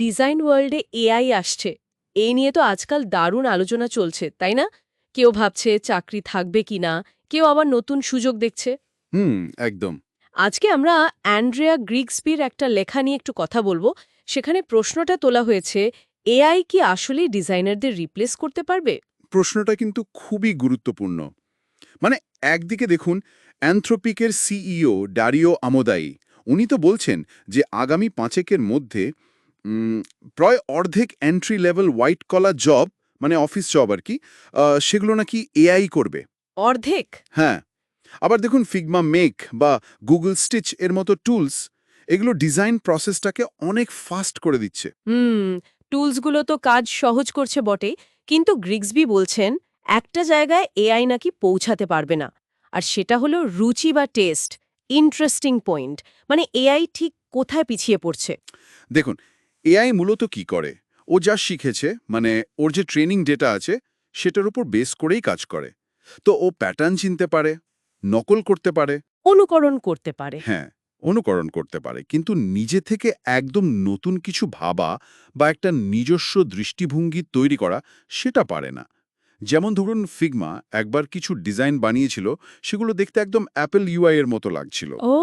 Design ওয়ার্ল্ডে AI আসছে। এই নিয়ে তো আজকাল দারুণ আলোচনা চলছে তাই না? কেউ ভাবছে চাকরি থাকবে কিনা কেউ আবার নতুন সুযোগ দেখছে। হুম একদম। আজকে আমরা অ্যান্ড্রেয়া গ্রিগসপির একটা লেখা নিয়ে একটু কথা বলব। সেখানে প্রশ্নটা তোলা হয়েছে এআই কি আসলেই ডিজাইনারদের রিপ্লেস করতে পারবে? প্রশ্নটা কিন্তু খুবই গুরুত্বপূর্ণ। মানে একদিকে দেখুন অ্যান্থ্রোপিকের সিইও ডারিও আমোদাই উনি তো বলছেন যে আগামী পাঁচেকের মধ্যে প্রায় অর্ধেক entry level white collar job মানে অফিস জব আর কি সেগুলো নাকি এআই করবে। অর্ধেক? হ্যাঁ। আবার দেখুন ফিগমা মেক বা গুগল স্টিচ এর মতো টুলস এগুলো ডিজাইন প্রসেসটাকে অনেক ফাস্ট করে দিচ্ছে। হুম টুলসগুলো তো কাজ সহজ করছে বটে কিন্তু গ্রিগসবি বলছেন একটা জায়গায় এআই নাকি পৌঁছাতে পারবে না। আর সেটা হলো রুচি বা টেস্ট ইন্টারেস্টিং পয়েন্ট মানে এআই ঠিক কোথায় পিছিয়ে পড়ছে? দেখুন এআই মূলত কি করে? ও যা শিখেছে মানে ওর যে ট্রেনিং ডেটা আছে সেটার উপর বেস করেই কাজ করে। তো ও প্যাটার্ন চিনতে পারে নকল করতে পারে। অনুকরণ করতে পারে। হ্যাঁ অনুকরণ করতে পারে। কিন্তু নিজে থেকে একদম নতুন কিছু ভাবা বা একটা নিজস্ব দৃষ্টিভঙ্গি তৈরি করা সেটা পারে না। যেমন ধরুন ফিগমা একবার কিছু ডিজাইন বানিয়েছিল সেগুলো দেখতে একদম অ্যাপেল ইউআই এর মতো লাগছিল। ও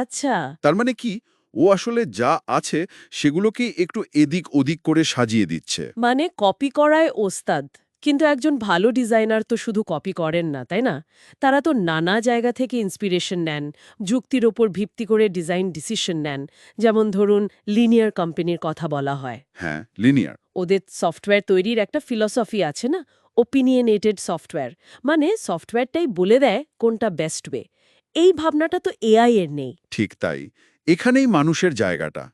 আচ্ছা। তার মানে কি? ও আসলে যা আছে সেগুলোকে একটু এদিক ওদিক করে সাজিয়ে দিচ্ছে। মানে কপি করায় ওস্তাদ কিন্তু একজন ভালো ডিজাইনার তো শুধু কপি করেন না তাই না? তারা তো নানা জায়গা থেকে ইন্সপিরেশন নেন যুক্তির ওপর ভিত্তি করে ডিজাইন ডিসিশন নেন যেমন ধরুন লিনিয়ার কোম্পানির কথা বলা হয়। হ্যাঁ লিনিয়ার ওদের সফটওয়্যার তৈরির একটা ফিলসফি আছে না? ওপিনিয়নেটেড সফটওয়্যার মানে সফটওয়্যারটাই বলে দেয় কোনটা বেস্ট ওয়ে এই ভাবনাটা তো এআই এর নেই। ঠিক তাই। এখানেই মানুষের জায়গাটা।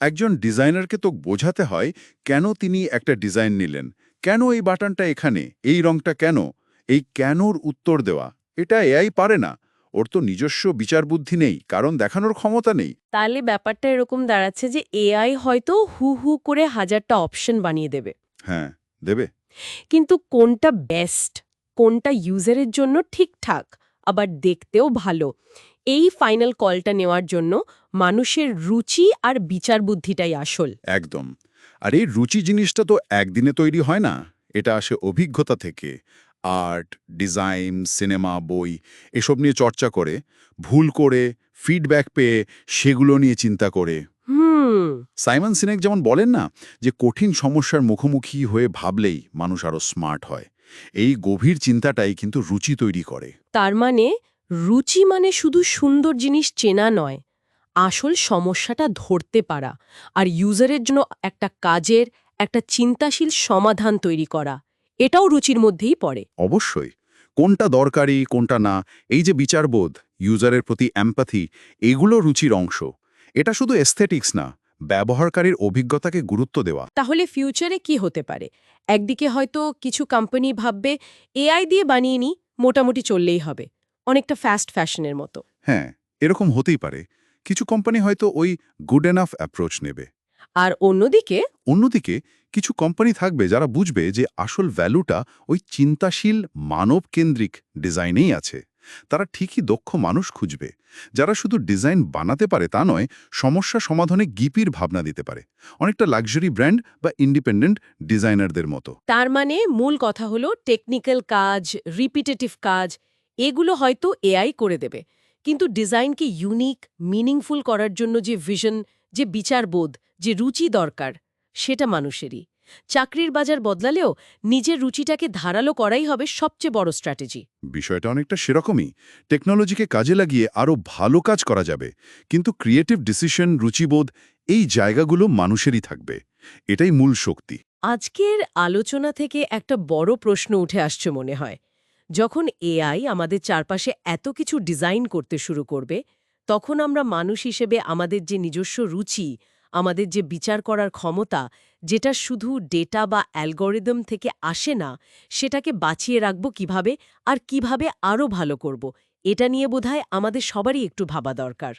একজন ডিজাইনারকে তো বোঝাতে হয় কেন তিনি একটা ডিজাইন নিলেন? কেন এই বাটনটা এখানে? এই রংটা কেন? এই কেনর উত্তর দেওয়া? এটা এআই পারে না। ওর তো নিজস্ব বিচার বুদ্ধি নেই কারণ দেখানোর ক্ষমতা নেই। তাহলে ব্যাপারটা এরকম দাঁড়াচ্ছে যে এআই হয়তো হু হু করে হাজারটা অপশন বানিয়ে দেবে। হ্যাঁ দেবে। কিন্তু কোনটা বেস্ট কোনটা ইউজারের জন্য ঠিকঠাক আবার দেখতেও ভালো? এই ফাইনাল কলটা নেওয়ার জন্য মানুষের রুচি আর বিচার বুদ্ধিটাই আসল। একদম। আর এই রুচি জিনিসটা তো একদিনে তৈরি হয় না এটা আসে অভিজ্ঞতা থেকে। আর্ট ডিজাইন সিনেমা বই এসব নিয়ে চর্চা করে ভুল করে ফিডব্যাক পেয়ে সেগুলো নিয়ে চিন্তা করে। হুম। সাইমন সিনেক যেমন বলেন না যে কঠিন সমস্যার মুখোমুখি হয়ে ভাবলেই মানুষ আরও স্মার্ট হয়। এই গভীর চিন্তাটাই কিন্তু রুচি তৈরি করে। তার মানে রুচি মানে শুধু সুন্দর জিনিস চেনা নয় আসল সমস্যাটা ধরতে পারা আর ইউজারের জন্য একটা কাজের একটা চিন্তাশীল সমাধান তৈরি করা এটাও রুচির মধ্যেই পড়ে। অবশ্যই কোনটা দরকারি কোনটা না এই যে বিচারবোধ ইউজারের প্রতি অ্যাম্পাথি এগুলো রুচির অংশ। এটা শুধু এস্থেটিক্স না ব্যবহারকারীর অভিজ্ঞতাকে গুরুত্ব দেওয়া। তাহলে ফিউচারে কি হতে পারে? একদিকে হয়তো কিছু কোম্পানি ভাববে এআই দিয়ে বানিয়ে নি মোটামুটি চললেই হবে। অনেকটা ফাস্ট ফ্যাশনের মতো। হ্যাঁ এরকম হতেই পারে। কিছু কোম্পানি হয়তো ওই গুড এনাফ অ্যাপ্রোচ নেবে। আর অন্যদিকে? অন্যদিকে কিছু কোম্পানি থাকবে যারা বুঝবে যে আসল ভ্যালুটা ওই চিন্তাশীল মানবকেন্দ্রিক ডিজাইনেই আছে। তারা ঠিকই দক্ষ মানুষ খুঁজবে। যারা শুধু ডিজাইন বানাতে পারে তা নয় সমস্যা সমাধানে গিপির ভাবনা দিতে পারে। অনেকটা লাক্সারি ব্র্যান্ড বা ইন্ডিপেন্ডেন্ট ডিজাইনারদের মতো। তার মানে মূল কথা হলো টেকনিক্যাল কাজ রিপিটেটিভ কাজ এগুলো হয়তো এআই করে দেবে। কিন্তু ডিজাইনকে ইউনিক মিনিংফুল করার জন্য যে ভিশন যে বিচারবোধ যে রুচি দরকার সেটা মানুষেরই। চাকরির বাজার বদলালেও নিজের রুচিটাকে ধারালো করাই হবে সবচেয়ে বড় স্ট্র্যাটেজি বিষয়টা অনেকটা সেরকমই। টেকনোলজিকে কাজে লাগিয়ে আরও ভালো কাজ করা যাবে। কিন্তু ক্রিয়েটিভ ডিসিশন রুচিবোধ এই জায়গাগুলো মানুষেরই থাকবে। এটাই মূল শক্তি। আজকের আলোচনা থেকে একটা বড় প্রশ্ন উঠে আসছে মনে হয়। যখন এআই আমাদের চারপাশে এত কিছু ডিজাইন করতে শুরু করবে, তখন আমরা মানুষ হিসেবে আমাদের যে নিজস্ব রুচি, আমাদের যে বিচার করার ক্ষমতা, যেটা শুধু ডেটা বা অ্যালগোরিদম থেকে আসে না, সেটাকে বাঁচিয়ে রাখব কীভাবে আর কীভাবে আরও ভালো করব, এটা নিয়ে বোধহয় আমাদের সবারই একটু ভাবা দরকার।